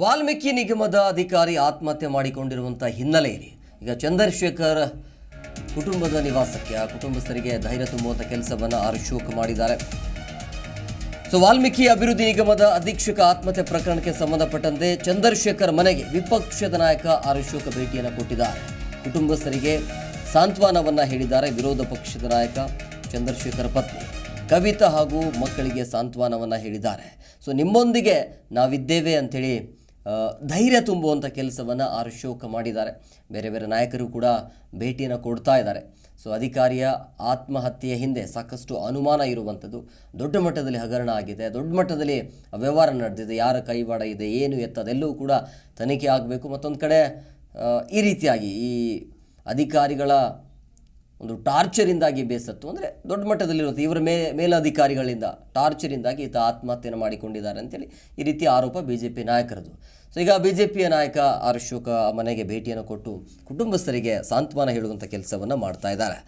ವಾಲ್ಮೀಕಿ ನಿಗಮದ ಅಧಿಕಾರಿ ಆತ್ಮಹತ್ಯೆ ಮಾಡಿಕೊಂಡಿರುವಂಥ ಹಿನ್ನೆಲೆಯಲ್ಲಿ ಈಗ ಚಂದ್ರಶೇಖರ್ ಕುಟುಂಬದ ನಿವಾಸಕ್ಕೆ ಆ ಕುಟುಂಬಸ್ಥರಿಗೆ ಧೈರ್ಯ ತುಂಬುವಂಥ ಕೆಲಸವನ್ನು ಆರ್ ಅಶೋಕ್ ಮಾಡಿದ್ದಾರೆ. ಸೊ, ವಾಲ್ಮೀಕಿ ಅಭಿವೃದ್ಧಿ ನಿಗಮದ ಅಧೀಕ್ಷಕ ಆತ್ಮಹತ್ಯೆ ಪ್ರಕರಣಕ್ಕೆ ಸಂಬಂಧಪಟ್ಟಂತೆ ಚಂದ್ರಶೇಖರ್ ಮನೆಗೆ ವಿಪಕ್ಷದ ನಾಯಕ ಆರ್ ಅಶೋಕ್ ಭೇಟಿಯನ್ನು ಕೊಟ್ಟಿದ್ದಾರೆ. ಕುಟುಂಬಸ್ಥರಿಗೆ ಸಾಂತ್ವನವನ್ನ ಹೇಳಿದ್ದಾರೆ ವಿರೋಧ ಪಕ್ಷದ ನಾಯಕ ಚಂದ್ರಶೇಖರ್ ಪತ್ನಿ. ಕವಿತಾ ಹಾಗೂ ಮಕ್ಕಳಿಗೆ ಸಾಂತ್ವನವನ್ನ ಹೇಳಿದ್ದಾರೆ. ಸೊ, ನಿಮ್ಮೊಂದಿಗೆ ನಾವಿದ್ದೇವೆ ಅಂಥೇಳಿ ಧೈರ್ಯ ತುಂಬುವಂಥ ಕೆಲಸವನ್ನು ಆರ್ ಅಶೋಕ್ ಮಾಡಿದ್ದಾರೆ. ಬೇರೆ ಬೇರೆ ನಾಯಕರು ಕೂಡ ಭೇಟಿಯನ್ನು ಕೊಡ್ತಾ ಇದ್ದಾರೆ. ಸೊ ಅಧಿಕಾರಿಯ ಆತ್ಮಹತ್ಯೆಯ ಹಿಂದೆ ಸಾಕಷ್ಟು ಅನುಮಾನ ಇರುವಂಥದ್ದು ದೊಡ್ಡ ಮಟ್ಟದಲ್ಲಿ ಹಗರಣ ಆಗಿದೆ. ದೊಡ್ಡ ಮಟ್ಟದಲ್ಲಿ ವ್ಯವಹಾರ ನಡೆದಿದೆ. ಯಾರ ಕೈವಾಡ ಇದೆ, ಏನು ಎತ್ತದೆಲ್ಲವೂ ಕೂಡ ತನಿಖೆ ಆಗಬೇಕು. ಮತ್ತೊಂದು ಕಡೆ ಈ ರೀತಿಯಾಗಿ ಈ ಅಧಿಕಾರಿಗಳ ಒಂದು ಟಾರ್ಚರಿಂದಾಗಿ ಬೇಸತ್ತು. ಅಂದರೆ ದೊಡ್ಡ ಮಟ್ಟದಲ್ಲಿರುತ್ತೆ ಇವರ ಮೇ, ಮೇಲಧಿಕಾರಿಗಳಿಂದ ಟಾರ್ಚರಿಂದಾಗಿ ಈತ ಆತ್ಮಹತ್ಯೆಯನ್ನು ಮಾಡಿಕೊಂಡಿದ್ದಾರೆ ಅಂತೇಳಿ ಈ ರೀತಿ ಆರೋಪ ಬಿ ಜೆ ಪಿ ನಾಯಕರದು. ಸೊ ಈಗ ಬಿ ಜೆ ಪಿಯ ನಾಯಕ ಆರ್ ಅಶೋಕ ಮನೆಗೆ ಭೇಟಿಯನ್ನು ಕೊಟ್ಟು ಕುಟುಂಬಸ್ಥರಿಗೆ ಸಾಂತ್ವನ ಹೇಳುವಂಥ ಕೆಲಸವನ್ನು ಮಾಡ್ತಾ ಇದ್ದಾರೆ.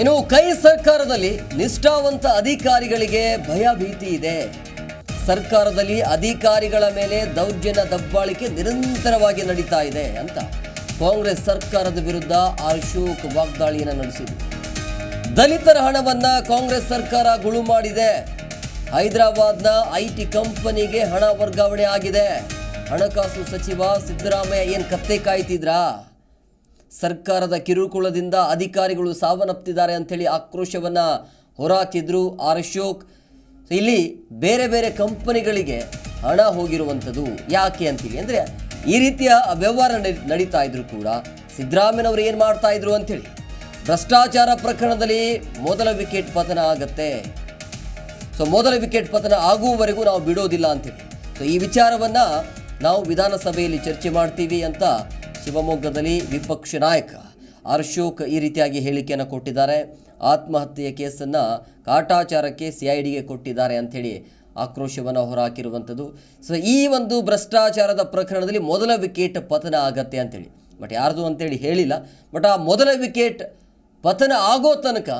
ಇನ್ನು ಕೈ ಸರ್ಕಾರದಲ್ಲಿ ನಿಷ್ಠಾವಂತ ಅಧಿಕಾರಿಗಳಿಗೆ ಭಯ ಭೀತಿ ಇದೆ. ಸರ್ಕಾರದಲ್ಲಿ ಅಧಿಕಾರಿಗಳ ಮೇಲೆ ದೌರ್ಜನ್ಯ ದಬ್ಬಾಳಿಕೆ ನಿರಂತರವಾಗಿ ನಡೀತಾ ಇದೆ ಅಂತ ಕಾಂಗ್ರೆಸ್ ಸರ್ಕಾರದ ವಿರುದ್ಧ ಅಶೋಕ್ ವಾಗ್ದಾಳಿಯನ್ನು ನಡೆಸಿದ್ರು ದಲಿತರ ಹಣವನ್ನ ಕಾಂಗ್ರೆಸ್ ಸರ್ಕಾರ ಗುಳು ಮಾಡಿದೆ. ಹೈದರಾಬಾದ್ನ ಐಟಿ ಕಂಪನಿಗೆ ಹಣ ವರ್ಗಾವಣೆ ಆಗಿದೆ. ಹಣಕಾಸು ಸಚಿವ ಸಿದ್ದರಾಮಯ್ಯ ಏನು ಕತ್ತೆ ಕಾಯ್ತಿದ್ರಾ? ಸರ್ಕಾರದ ಕಿರುಕುಳದಿಂದ ಅಧಿಕಾರಿಗಳು ಸಾವನ್ನಪ್ತಿದ್ದಾರೆ ಅಂಥೇಳಿ ಆಕ್ರೋಶವನ್ನು ಹೊರಹಾಕಿದ್ರು ಆರ್ ಅಶೋಕ್ ಇಲ್ಲಿ ಬೇರೆ ಬೇರೆ ಕಂಪನಿಗಳಿಗೆ ಹಣ ಹೋಗಿರುವಂಥದ್ದು ಯಾಕೆ ಅಂತೀವಿ ಅಂದರೆ ಈ ರೀತಿಯ ವ್ಯವಹಾರ ನಡಿ- ನಡೀತಾ ಇದ್ರು ಕೂಡ ಸಿದ್ದರಾಮಯ್ಯನವರು ಏನು ಮಾಡ್ತಾ ಇದ್ರು ಅಂಥೇಳಿ ಭ್ರಷ್ಟಾಚಾರ ಪ್ರಕರಣದಲ್ಲಿ ಮೊದಲ ವಿಕೆಟ್ ಪತನ ಆಗತ್ತೆ. ಸೊ ಮೊದಲ ವಿಕೆಟ್ ಪತನ ಆಗುವವರೆಗೂ ನಾವು ಬಿಡೋದಿಲ್ಲ ಅಂತೇಳಿ. ಸೊ ಈ ವಿಚಾರವನ್ನು ನಾವು ವಿಧಾನಸಭೆಯಲ್ಲಿ ಚರ್ಚೆ ಮಾಡ್ತೀವಿ ಅಂತ ಶಿವಮೊಗ್ಗದಲ್ಲಿ ವಿಪಕ್ಷ ನಾಯಕ ಅಶೋಕ್ ಈ ರೀತಿಯಾಗಿ ಹೇಳಿಕೆಯನ್ನು ಕೊಟ್ಟಿದ್ದಾರೆ. ಆತ್ಮಹತ್ಯೆಯ ಕೇಸನ್ನು ಕಾಟಾಚಾರಕ್ಕೆ ಸಿ ಐ ಡಿಗೆ ಕೊಟ್ಟಿದ್ದಾರೆ ಅಂಥೇಳಿ ಆಕ್ರೋಶವನ್ನು ಹೊರಹಾಕಿರುವಂಥದ್ದು. ಸೊ ಈ ಒಂದು ಭ್ರಷ್ಟಾಚಾರದ ಪ್ರಕರಣದಲ್ಲಿ ಮೊದಲ ವಿಕೆಟ್ ಪತನ ಆಗತ್ತೆ ಅಂತೇಳಿ ಬಟ್ ಯಾರ್ದು ಅಂತೇಳಿ ಹೇಳಿಲ್ಲ. ಬಟ್ ಆ ಮೊದಲ ವಿಕೆಟ್ ಪತನ ಆಗೋ ತನಕ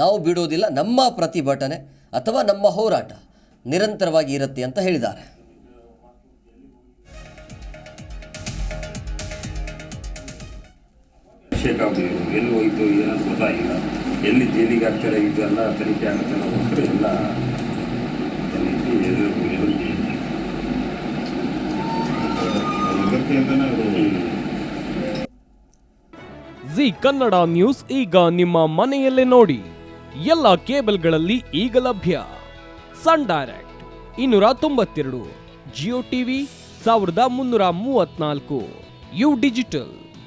ನಾವು ಬಿಡೋದಿಲ್ಲ. ನಮ್ಮ ಪ್ರತಿಭಟನೆ ಅಥವಾ ನಮ್ಮ ಹೋರಾಟ ನಿರಂತರವಾಗಿ ಇರುತ್ತೆ ಅಂತ ಹೇಳಿದ್ದಾರೆ. ಅಭಿಷೇಕ್ ಅವರು ಎಲ್ಲಿ ಹೋಯಿತು ಏನೋ ಗೊತ್ತಾಗಿಲ್ಲ ಎಲ್ಲಿ ಜೈಲಿಗೆ ಹಾಕ್ತಾರೆ ಇದೆಲ್ಲ ತನಿಖೆ ಆಗುತ್ತೆ ಅನ್ನೋದಕ್ಕೋಸ್ಕರ ಎಲ್ಲ ತನಿಖೆ ಜಿ ಕನ್ನಡ ನ್ಯೂಸ್ ಈಗ ನಿಮ್ಮ ಮನೆಯಲ್ಲೇ ನೋಡಿ. ಎಲ್ಲ ಕೇಬಲ್ಗಳಲ್ಲಿ ಈಗ ಲಭ್ಯ. ಸನ್ ಡೈರೆಕ್ಟ್ ಇನ್ನೂರ ತೊಂಬತ್ತೆರಡು ಜಿಯೋ ಟಿವಿ ಸಾವಿರದ ಮುನ್ನೂರ ಮೂವತ್ನಾಲ್ಕು ಯು ಡಿಜಿಟಲ್.